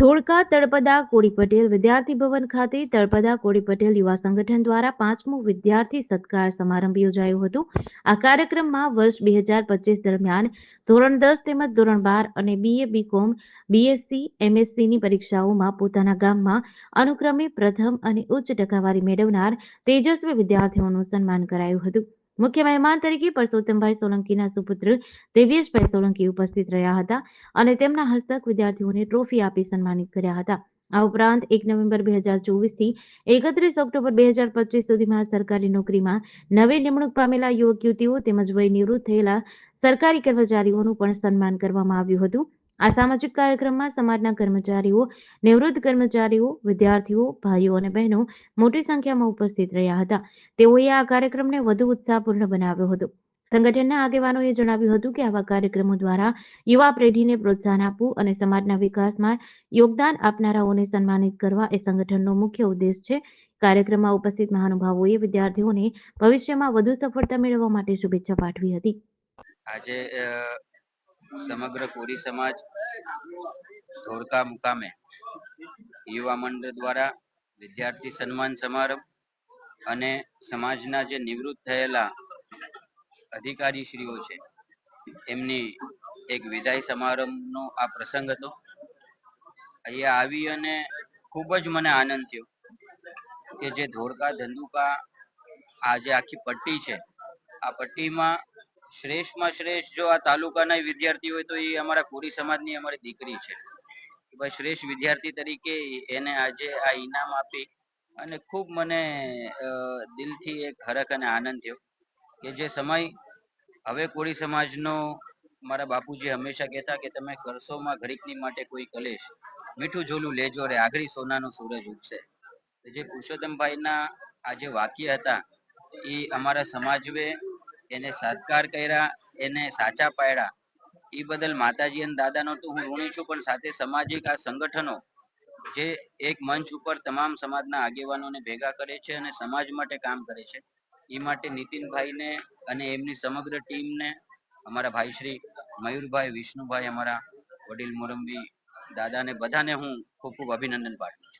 ધોળકા તળપદા કોળી પટેલ વિદ્યાર્થી ભવન ખાતે તળપદા કોળી પટેલ યુવા સંગઠન દ્વારા પાંચમું વિદ્યાર્થી સત્કાર સમારંભ યોજાયો હતો. આ કાર્યક્રમમાં વર્ષ બે હજાર પચીસ દરમિયાન ધોરણ દસ તેમજ ધોરણ બાર અને બીએ બીકોમ બીએસસી એમએસસીની પરીક્ષાઓમાં પોતાના ગામમાં અનુક્રમે પ્રથમ અને ઉચ્ચ ટકાવારી મેળવનાર તેજસ્વી વિદ્યાર્થીઓનું સન્માન કરાયું હતું. મુખ્ય મહેમાન તરીકે પરસોત્તમભાઈ સોલંકીના સુપુત્ર દિવ્યેશભાઈ સોલંકી ઉપસ્થિત રહ્યા હતા અને તેમના હસ્તક વિદ્યાર્થીઓને ટ્રોફી આપી સન્માનિત કર્યા હતા. આ ઉપરાંત એક નવેમ્બર બે હજાર ચોવીસથી એકત્રીસ ઓક્ટોબર બે હજાર પચીસ સુધીમાં સરકારી નોકરીમાં નવી નિમણૂક પામેલા યુવક યુવતીઓ તેમજ વય નિવૃત્ત થયેલા સરકારી કર્મચારીઓનું પણ સન્માન કરવામાં આવ્યું હતું. આ સામાજિક કાર્યક્રમમાં સમાજના કર્મચારીઓ, નિવૃત્ત કર્મચારીઓ, વિદ્યાર્થીઓ, ભાઈઓ અને બહેનો મોટી સંખ્યામાં ઉપસ્થિત રહ્યા હતા. તેઓએ આ કાર્યક્રમને વધુ ઉત્સાહપૂર્ણ બનાવ્યો હતો. સંગઠનના આગેવાનોએ જણાવ્યું હતું કે આવા કાર્યક્રમો દ્વારા યુવા પેઢીને પ્રોત્સાહન આપવું અને સમાજના વિકાસમાં યોગદાન આપનારાઓને સન્માનિત કરવા એ સંગઠનનો મુખ્ય ઉદ્દેશ છે. કાર્યક્રમમાં ઉપસ્થિત મહાનુભાવોએ વિદ્યાર્થીઓને ભવિષ્યમાં વધુ સફળતા મેળવવા માટે શુભેચ્છા પાઠવી હતી. આજે સમગ્ર કોરી સમાજ ધોળકા મુકામે યુવા મંડળ દ્વારા વિદ્યાર્થી સન્માન સમારંભ અને સમાજના જે નિવૃત્ત થયેલા અધિકારીશ્રીઓ છે, એમની એક વિદાય સમારંભનો આ પ્રસંગ હતો. અહીંયા આવી અને ખૂબ જ મને આનંદ થયો કે જે ધોળકા ધંધુકા આ જે આખી પટ્ટી છે, આ પટ્ટીમાં શ્રેષ્ઠમાં શ્રેષ્ઠ જો આ તાલુકાના વિદ્યાર્થી હોય તો એ અમારા કોરી સમાજની અમારી દીકરી છે. ભાઈ શ્રેષ્ઠ વિદ્યાર્થી તરીકે એને આજે આ ઇનામ આપી અને ખૂબ મને દિલથી એક હરખ અને આનંદ થયો કે જે સમય હવે કોળી સમાજનો મારા બાપુજી હંમેશા કહેતા કે તમે કરશોમાં ઘડીકની માટે કોઈ કલેશ, મીઠું ઝોલું લેજો રે આગળ સોનાનો સૂરજ ઉગશે. જે પુરુષોત્તમભાઈના આ જે વાક્ય હતા એ અમારા સમાજવે એને સત્કાર કર્યા, એને સાચા પાડ્યા. એ બદલ માતાજી અને દાદાનો તો હું ઋણી છું, પણ સાથે સામાજિક આ સંગઠનો જે એક મંચ ઉપર તમામ સમાજના આગેવાનોને ભેગા કરે છે અને સમાજ માટે કામ કરે છે એ માટે નીતિનભાઈને અને એમની સમગ્ર ટીમને અમારા ભાઈ શ્રી મયુરભાઈ, વિષ્ણુભાઈ, અમારા વડીલ મોરંબી દાદાને બધાને હું ખૂબ ખૂબ અભિનંદન પાઠવું છું.